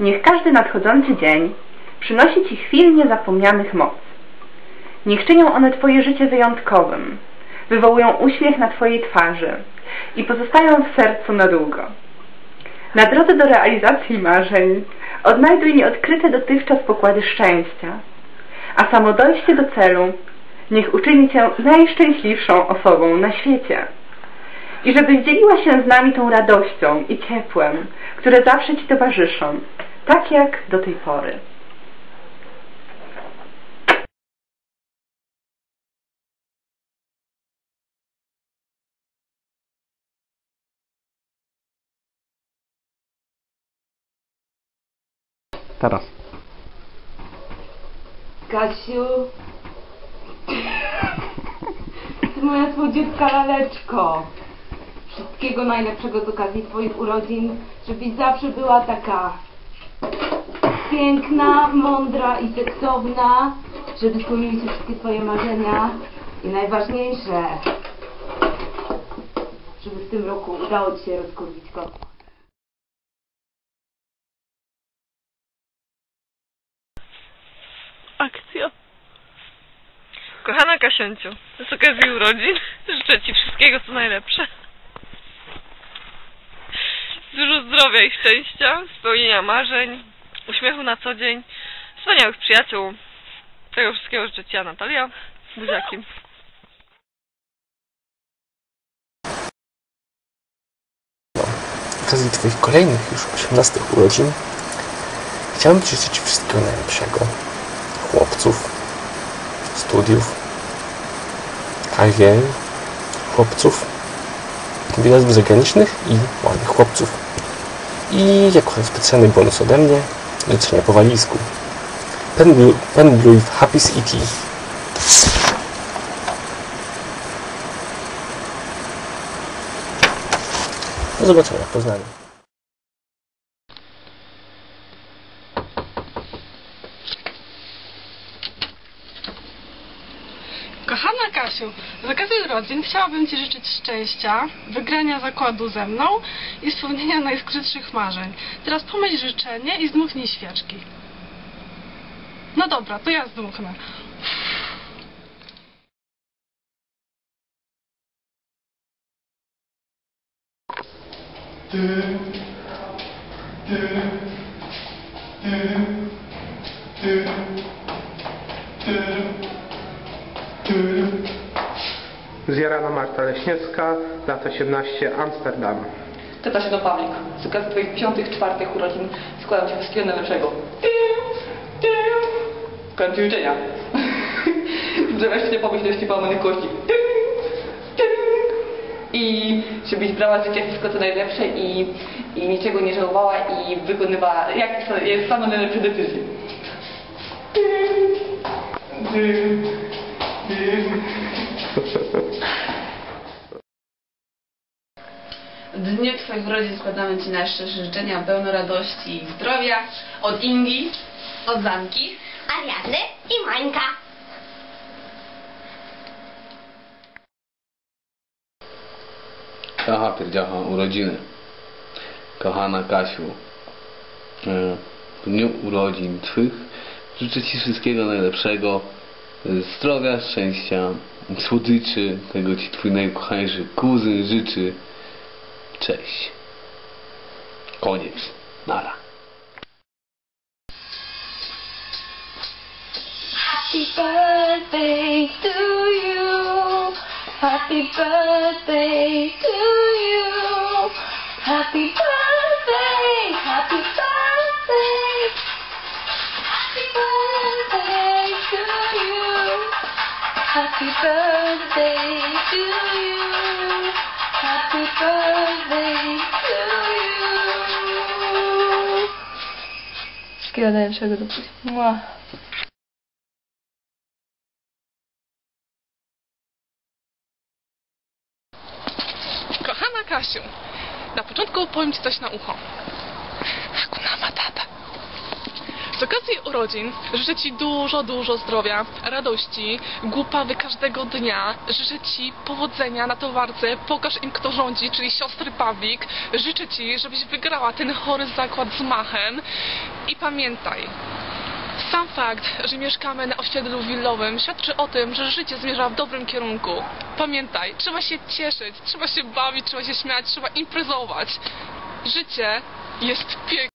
Niech każdy nadchodzący dzień przynosi Ci chwilnie zapomnianych mocy. Niech czynią one Twoje życie wyjątkowym, wywołują uśmiech na Twojej twarzy i pozostają w sercu na długo. Na drodze do realizacji marzeń odnajduj nieodkryte dotychczas pokłady szczęścia, a samo dojście do celu niech uczyni Cię najszczęśliwszą osobą na świecie. I żebyś dzieliła się z nami tą radością i ciepłem, które zawsze Ci towarzyszą, tak jak do tej pory. Teraz. Kasiu. Ty moja słodziutka laleczko. Wszystkiego najlepszego z okazji Twoich urodzin, żebyś zawsze była taka piękna, mądra i seksowna, żeby spełniły się wszystkie Twoje marzenia i najważniejsze, żeby w tym roku udało Ci się rozkurwić kotła. Akcja. Kochana Kasięciu, z okazji urodzin życzę Ci wszystkiego co najlepsze. Dużo zdrowia i szczęścia, spełnienia marzeń, uśmiechu na co dzień, wspaniałych przyjaciół. Tego wszystkiego życzę Ci, Natalia. Buziaki. Okazji Twoich kolejnych już 18 urodzin chciałbym Ci życzyć wszystkiego najlepszego. Chłopców, studiów, kariery, chłopców, wyjazdów zagranicznych i ładnych chłopców. I jako specjalny bonus ode mnie życzenia po walizku. Pen Blue, Pen Blue w Happy City. Do zobaczenia w Poznaniu. Kochana Kasiu, z okazji urodzin chciałabym Ci życzyć szczęścia, wygrania zakładu ze mną i spełnienia najskrytszych marzeń. Teraz pomyśl życzenie i zdmuchnij świeczki. No dobra, to ja zdmuchnę. Zjarana Marta Leśniewska, lat 18, Amsterdam. Katarzyna Pawlik, z okazji Twoich piątych, czwartych urodzin składam Ci wszystkiego najlepszego. Kończy życzenia. Żebyś nie pomyśleć Ci pełny kości. I żebyś brała z życia wszystko co najlepsze i, i niczego nie żałowała i wykonywała jak jest same najlepsze decyzje. W dniu Twoich urodzin składamy Ci najszczersze życzenia, pełno radości i zdrowia od Ingi, od Zanki. Ariadny i Mańka. Aha, pierdziacha, urodziny. Kochana Kasiu, e, w dniu urodzin Twych życzę Ci wszystkiego najlepszego, e, zdrowia, szczęścia, słodyczy, tego Ci Twój najukochańszy kuzyn życzy. Cześć. Koniec. Nara. Happy birthday to you. Happy birthday to you. Happy birthday, happy birthday. Happy birthday to you. Happy birthday to you. Happy birthday Wszystkiego najlepszego Mua. Kochana Kasiu, na początku powiem Ci coś na ucho. Okazji urodzin życzę Ci dużo, dużo zdrowia, radości, głupawy każdego dnia. Życzę Ci powodzenia na towarce, pokaż im kto rządzi, czyli siostry Pawlik. Życzę Ci, żebyś wygrała ten chory zakład z machem. I pamiętaj, sam fakt, że mieszkamy na osiedlu willowym świadczy o tym, że życie zmierza w dobrym kierunku. Pamiętaj, trzeba się cieszyć, trzeba się bawić, trzeba się śmiać, trzeba imprezować. Życie jest piękne.